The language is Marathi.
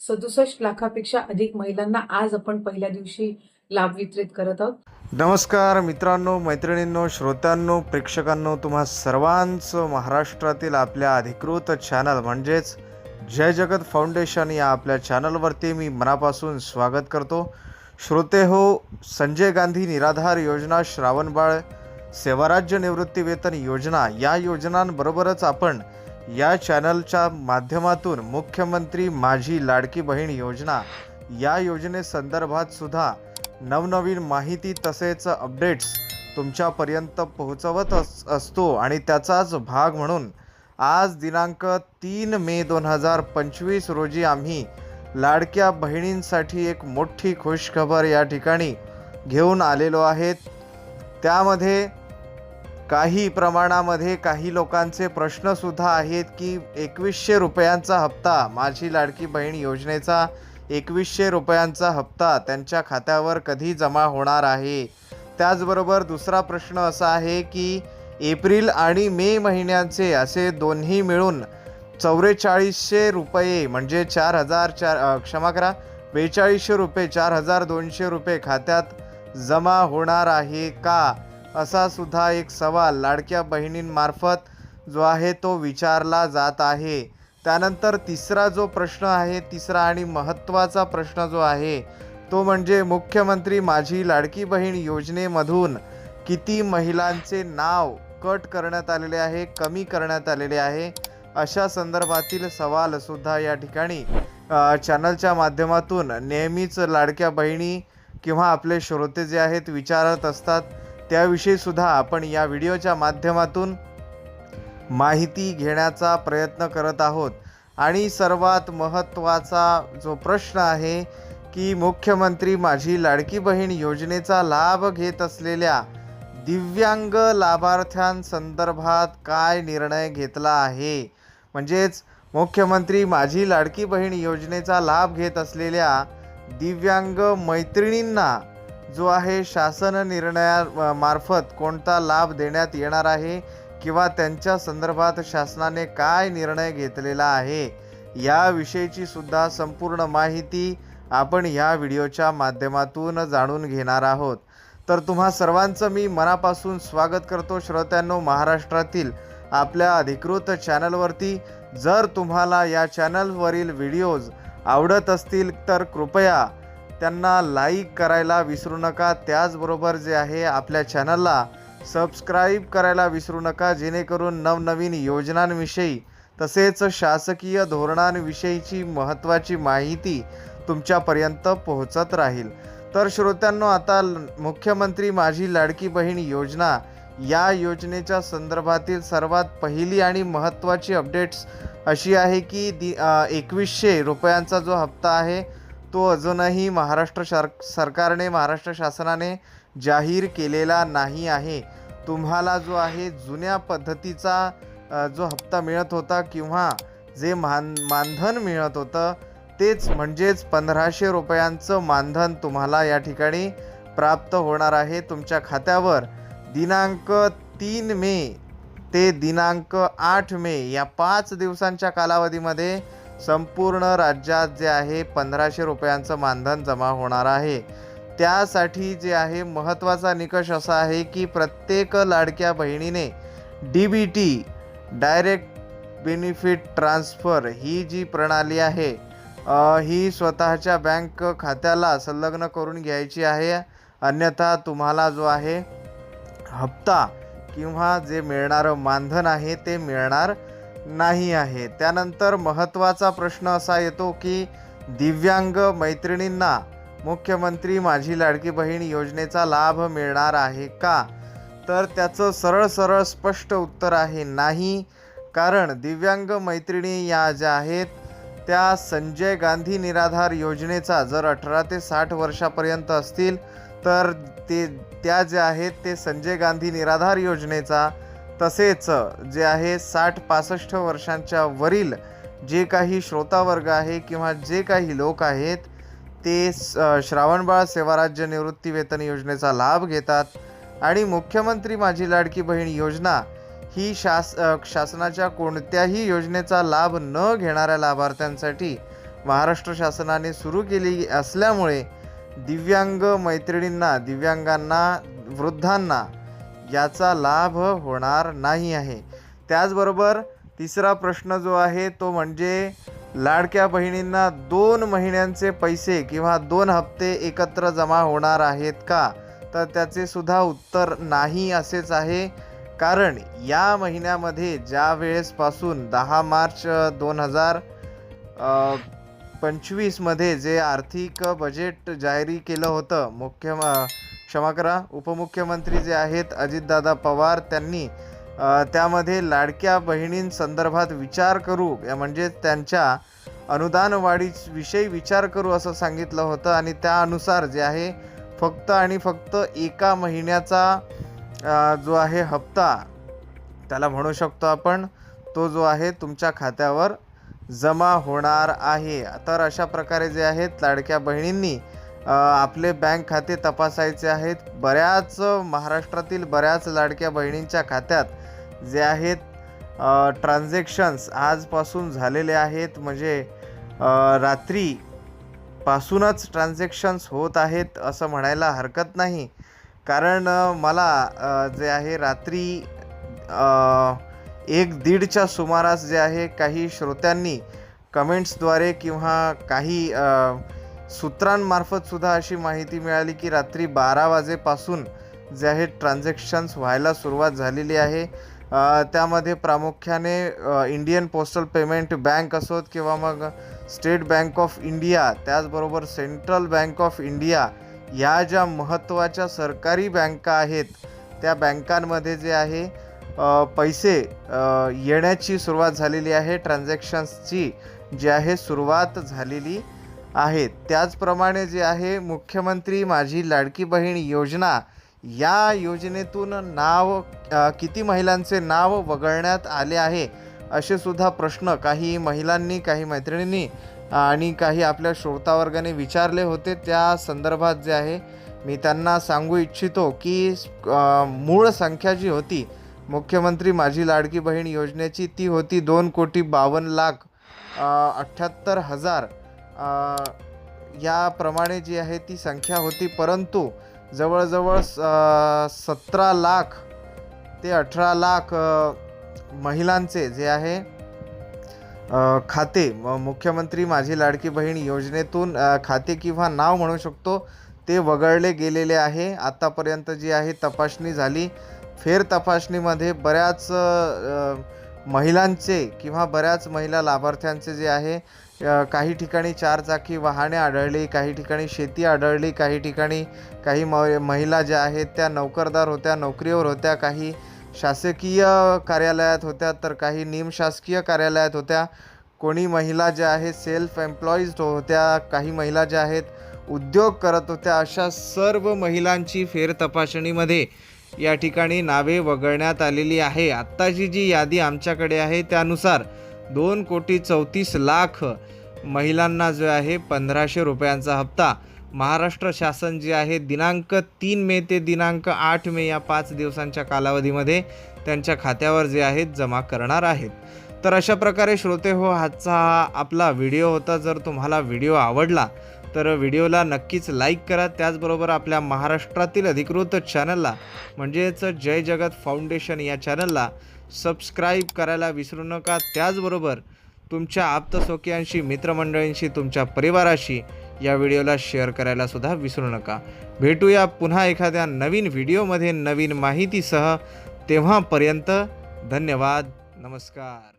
सदुसष्ट लाखापेक्षा अधिक महिलांना आज आपण पहिल्या दिवशी लाभ वितरित करत आहोत. नमस्कार मित्रांनो मैत्रिणींनो श्रोत्यांनो प्रेक्षकांनो तुम्हा सर्वांचं महाराष्ट्रातील आपल्या अधिकृत चॅनल म्हणजेच जय जगत फाउंडेशन या आपल्या चॅनलवरती मी मनापासून स्वागत करतो. श्रोते हो संजय गांधी निराधार योजना श्रावणबाळ सेवाराज्य निवृत्ती वेतन योजना या योजनांबरोबरच आपण या चॅनलच्या माध्यमातून मुख्यमंत्री माझी लाडकी बहीण योजना या योजनेसंदर्भात सुद्धा नवनवीन माहिती तसेच अपडेट्स तुमच्यापर्यंत पोहोचवत अस असतो. आणि त्याचाच भाग म्हणून आज दिनांक तीन मे दोन हजार पंचवीस रोजी आम्ही लाडक्या बहिणींसाठी एक मोठी खुशखबर या ठिकाणी घेऊन आलेलो आहेत. त्यामध्ये काही प्रमाणामध्ये काही लोकांचे प्रश्नसुद्धा आहेत की एकवीसशे रुपयांचा हप्ता माझी लाडकी बहीण योजनेचा एकवीसशे रुपयांचा हप्ता त्यांच्या खात्यावर कधी जमा होणार आहे? त्याचबरोबर दुसरा प्रश्न असा आहे की एप्रिल आणि मे महिन्यांचे असे दोन्ही मिळून चौवेचाळीसशे रुपये म्हणजे चार हजार चार क्षमा करा बेचाळीसशे रुपये चार हजार दोनशे रुपये खात्यात जमा होणार आहे का? असा सुद्धा एक सवाल लाडक्या बहिणींमार्फत जो आहे तो विचारला जात आहे. त्यानंतर तिसरा जो प्रश्न आहे तिसरा आणि महत्त्वाचा प्रश्न जो आहे तो म्हणजे मुख्यमंत्री माझी लाडकी बहीण योजनेमधून किती महिलांचे नाव कट करण्यात आलेले आहे कमी करण्यात आलेले आहे अशा संदर्भातील सवालसुद्धा या ठिकाणी चॅनलच्या माध्यमातून नेहमीच लाडक्या बहिणी किंवा आपले श्रोते जे आहेत विचारत असतात. त्याविषयी सुद्धा आपण या व्हिडिओच्या माध्यमातून माहिती घेण्याचा प्रयत्न करत आहोत. आणि सर्वात महत्त्वाचा जो प्रश्न आहे की मुख्यमंत्री माझी लाडकी बहीण योजनेचा लाभ घेत असलेल्या दिव्यांग लाभार्थ्यांसंदर्भात काय निर्णय घेतला आहे? म्हणजेच मुख्यमंत्री माझी लाडकी बहीण योजनेचा लाभ घेत असलेल्या दिव्यांग मैत्रिणींना जो आहे शासन निर्णया मार्फत कोणता लाभ देण्यात येणार आहे किंवा त्यांच्या संदर्भात शासनाने काय निर्णय घेतलेला आहे याविषयीची सुद्धा संपूर्ण माहिती आपण या व्हिडिओच्या माध्यमातून जाणून घेणार आहोत. तर तुम्हा सर्वांचं मी मनापासून स्वागत करतो श्रोत्यांनो महाराष्ट्रातील आपल्या अधिकृत चॅनलवरती. जर तुम्हाला या चॅनलवरील व्हिडिओज आवडत असतील तर कृपया त्यांना लाईक करायला विसरू नका. त्याचबरोबर जे आहे आपल्या चॅनलला सबस्क्राईब करायला विसरू नका जेणेकरून नवनवीन योजनांविषयी तसेच शासकीय धोरणांविषयीची महत्त्वाची माहिती तुमच्यापर्यंत पोहोचत राहील. तर श्रोत्यांनो आता मुख्यमंत्री माझी लाडकी बहीण योजना. या योजनेच्या संदर्भातील सर्वात पहिली आणि महत्त्वाची अपडेट्स अशी आहे की दि एकवीसशे रुपयांचा जो हप्ता आहे तो अजूनही महाराष्ट्र शर सरकारने महाराष्ट्र शासनाने जाहीर केलेला नाही आहे. तुम्हाला जो आहे जुन्या पद्धतीचा जो हप्ता मिळत होता किंवा जे मान मानधन मिळत होतं तेच म्हणजेच पंधराशे रुपयांचं मानधन तुम्हाला या ठिकाणी प्राप्त होणार आहे. तुमच्या खात्यावर दिनांक तीन मे ते दिनांक आठ मे या पाच दिवसांच्या कालावधीमध्ये संपूर्ण राज्यात जे आहे पंधराशे रुपयांचं मानधन जमा होणार आहे. त्यासाठी जे आहे महत्त्वाचा निकष असा आहे की प्रत्येक लाडक्या बहिणीने D B T direct benefit transfer ही जी प्रणाली आहे ही स्वतःच्या बँक खात्याला संलग्न करून घ्यायची आहे. अन्यथा तुम्हाला जो आहे हप्ता किंवा जे मिळणारं मानधन आहे ते मिळणार नाही आहे. त्यानंतर महत्त्वाचा प्रश्न असा येतो की दिव्यांग मैत्रिणींना मुख्यमंत्री माझी लाडकी बहीण योजनेचा लाभ मिळणार आहे का? तर त्याचं सरळ सरळ स्पष्ट उत्तर आहे नाही. कारण दिव्यांग मैत्रिणी या ज्या आहेत त्या संजय गांधी निराधार योजनेचा जर अठरा ते साठ वर्षापर्यंत असतील तर ते त्या ज्या आहेत ते संजय गांधी निराधार योजनेचा तसेच जे आहे साठ पासष्ट वर्षांच्या वरील जे काही श्रोतावर्ग आहे किंवा जे काही लोक आहेत ते स- श्रावणबाळ सेवाराज्य निवृत्ती वेतन योजनेचा लाभ घेतात. आणि मुख्यमंत्री माझी लाडकी बहीण योजना ही शास शासनाच्या कोणत्याही योजनेचा लाभ न घेणाऱ्या लाभार्थ्यांसाठी महाराष्ट्र शासनाने सुरू केली असल्यामुळे दिव्यांग मैत्रिणींना दिव्यांगांना वृद्धांना याचा लाभ होणार नाही आहे. त्याचबरोबर तिसरा प्रश्न जो आहे तो म्हणजे लाडक्या बहिणींना दोन महिन्यांचे पैसे किंवा दोन हप्ते एकत्र जमा होणार आहेत का? तर त्याचे सुद्धा उत्तर नाही असेच आहे. कारण या महिन्यामध्ये ज्या वेळेसपासून दहा मार्च दोन हजार पंचवीसमध्ये जे आर्थिक बजेट जाहीर केलं होतं मुख्य क्षमा करा. उपमुख्यमंत्री जे आहेत अजितदादा पवार त्यांनी त्यामध्ये लाडक्या बहिणींसंदर्भात विचार करू. या म्हणजे त्यांच्या अनुदान वाढीविषयी विचार करू असं सांगितलं होतं. आणि त्यानुसार जे आहे फक्त आणि फक्त एका महिन्याचा जो आहे हप्ता त्याला म्हणू शकतो आपण तो जो आहे तुमच्या खात्यावर जमा होणार आहे. तर अशा प्रकारे जे आहेत लाडक्या बहिणींनी आपले बँक खाते तपासायचे आहेत. बऱ्याच महाराष्ट्रातील बऱ्याच लाडक्या बहिणींच्या खात्यात जे आहेत ट्रान्झॅक्शन्स आजपासून झालेले आहेत. म्हणजे रात्रीपासूनच ट्रान्झॅक्शन्स होत आहेत असं म्हणायला हरकत नाही. कारण मला जे आहे रात्री एक दीडच्या सुमारास जे आहे काही श्रोत्यांनी कमेंट्सद्वारे किंवा काही सूत्रांमार्फत सुद्धा अशी माहिती मिळाली की रात्री बारा वाजेपासून जे आहे ट्रान्झॅक्शन्स व्हायला सुरुवात झालेली आहे. त्यामध्ये प्रामुख्याने इंडियन पोस्टल पेमेंट बँक असोत किंवा मग स्टेट बँक ऑफ इंडिया त्याचबरोबर सेंट्रल बँक ऑफ इंडिया या ज्या महत्त्वाच्या सरकारी बँका आहेत त्या बँकांमध्ये जे आहे पैसे येण्याची सुरुवात झालेली आहे. ट्रान्झॅक्शन्सची जी आहे सुरुवात झालेली आहेत. त्याचप्रमाणे जे आहे मुख्यमंत्री माझी लाडकी बहीण योजना या योजनेतून नाव किती महिलांचे नाव वगळण्यात आले आहे असे सुद्धा प्रश्न काही महिलांनी काही मैत्रिणींनी आणि काही आपल्या श्रोतावर्गाने विचारले होते. त्या संदर्भात जे आहे मी त्यांना सांगू इच्छितो की मूळ संख्या जी होती मुख्यमंत्री माझी लाडकी बहीण योजनेची ती होती दोन कोटी बावन्न लाख अठ्ठ्याहत्तर हजार याप्रमाणे जी आहे ती संख्या होती परंतु जवळजवळ सतरा लाख ते अठरा लाख महिलांचे जे आहे खाते म- मुख्यमंत्री माझी लाडकी बहीण योजनेतून खाते किंवा नाव म्हणू शकतो ते वगळले गेलेले आहे. आत्तापर्यंत जी आहे तपासणी झाली फेर तपासणीमध्ये बऱ्याच महिलांचे किंवा बऱ्याच महिला लाभार्थ्यांचे जे आहे काही ठिकाणी चारचाकी वाहने आढळली काही ठिकाणी शेती आढळली काही ठिकाणी काही म महिला ज्या आहेत त्या नोकरदार होत्या नोकरीवर होत्या काही शासकीय कार्यालयात होत्या तर काही निमशासकीय कार्यालयात होत्या. कोणी महिला ज्या आहेत सेल्फ एम्प्लॉईज होत्या काही महिला ज्या आहेत उद्योग करत होत्या अशा सर्व महिलांची फेर तपासणीमध्ये या ठिकाणी नावे वगळण्यात आलेली आहे. आत्ताची जी यादी आमच्याकडे आहे त्यानुसार दोन कोटी चौतीस लाख महिलांना जो आहे पंधराशे रुपयांचा हप्ता. महाराष्ट्र शासन जे आहे दिनांक तीन मे ते दिनांक आठ मे या पाच दिवसांच्या कालावधीमध्ये त्यांच्या खात्यावर जे आहेत जमा करणार आहेत. तर अशा प्रकारे श्रोते हो आजचा हा आपला व्हिडिओ होता. जर तुम्हाला व्हिडिओ आवडला तर व्हिडिओला नक्कीच लाईक करा. त्याचबरोबर आपल्या महाराष्ट्रातील अधिकृत चॅनलला म्हणजेच जय जगत फाउंडेशन या चॅनलला सबस्क्राईब करायला विसरू नका. त्याचबरोबर तुमच्या आप्तस्वकीयांशी मित्रमंडळींशी तुमच्या परिवाराशी या व्हिडिओला शेअर करायला सुद्धा विसरू नका. भेटूया पुन्हा एखाद्या नवीन व्हिडिओमध्ये नवीन माहितीसह. तेव्हापर्यंत धन्यवाद. नमस्कार.